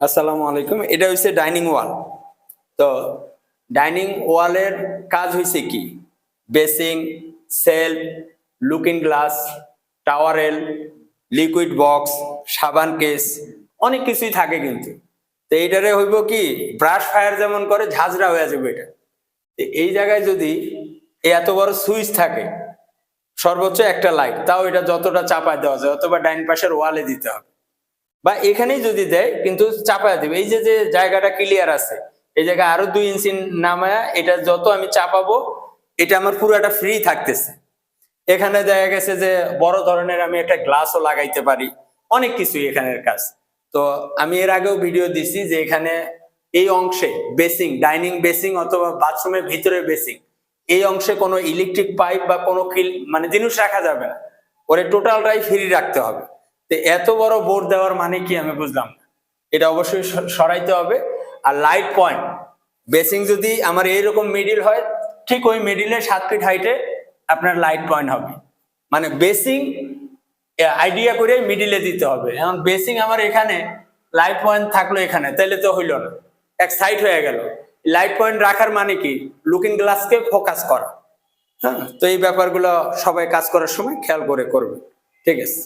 আসসালামু আলাইকুম। এটা হচ্ছে ডাইনিং ওয়াল। তো ডাইনিং ওয়ালের কাজ হয়েছে কি? Basin shelf looking glass, towel rail, liquid box, সাবান কেস, অনেক কিছুই থাকে কিন্তু। তো এইটারে হইব কি? ব্রাশ ফায়ার যেমন করে, ঝাঁঝরা হয়ে যাবে এটা। এই জায়গায় যদি এত বড় সুইচ থাকে, সর্বোচ্চ একটা লাইট, তাও এটা যতটা চাপায় দেওয়া যায়, অথবা ডাইন পাশের ওয়ালে দিতে হবে। বা এখানেই যদি দেয়, কিন্তু চাপায় দেবে। এই যে যে জায়গাটা ক্লিয়ার আছে, এই জায়গায় আরও দুই ইঞ্চি নামায়া এটা যত আমি চাপাবো, এটা আমার পুরোটা ফ্রি থাকতেছে। এখানে দেখা গেছে যে, বড় ধরনের আমি একটা গ্লাসও লাগাইতে পারি, অনেক কিছুই এখানের কাজ। তো আমি এর আগেও ভিডিও দিছি যে, এখানে এই অংশে বেসিং ডাইনিং বেসিং অথবা বাথরুমের ভিতরে বেসিং এই অংশে কোনো ইলেকট্রিক পাইপ বা কোনো মানে জিনিস রাখা যাবে না। ওরে টোটালটাই ফ্রি রাখতে হবে। এত বড় বোর্ড দেওয়ার মানে কি আমি বুঝলাম এটা অবশ্যই সরাইতে হবে। আর লাইট পয়েন্ট বেসিং যদি আমার এইরকম মিডিল হয়, ঠিক ওই মিডিলের সাত ফিট হাইটে আপনার লাইট পয়েন্ট হবে। মানে বেসিং আইডিয়া করে মিডিলে দিতে হবে। এখন বেসিং আমার এখানে লাইট পয়েন্ট থাকল এখানে তাহলে তো হইল না। এক সাইড হয়ে গেল। লাইট পয়েন্ট রাখার মানে কি? লুকিং গ্লাসকে ফোকাস করা। হ্যাঁ তো এই ব্যাপারগুলো সবাই কাজ করার সময় খেয়াল করে করবে। ঠিক আছে।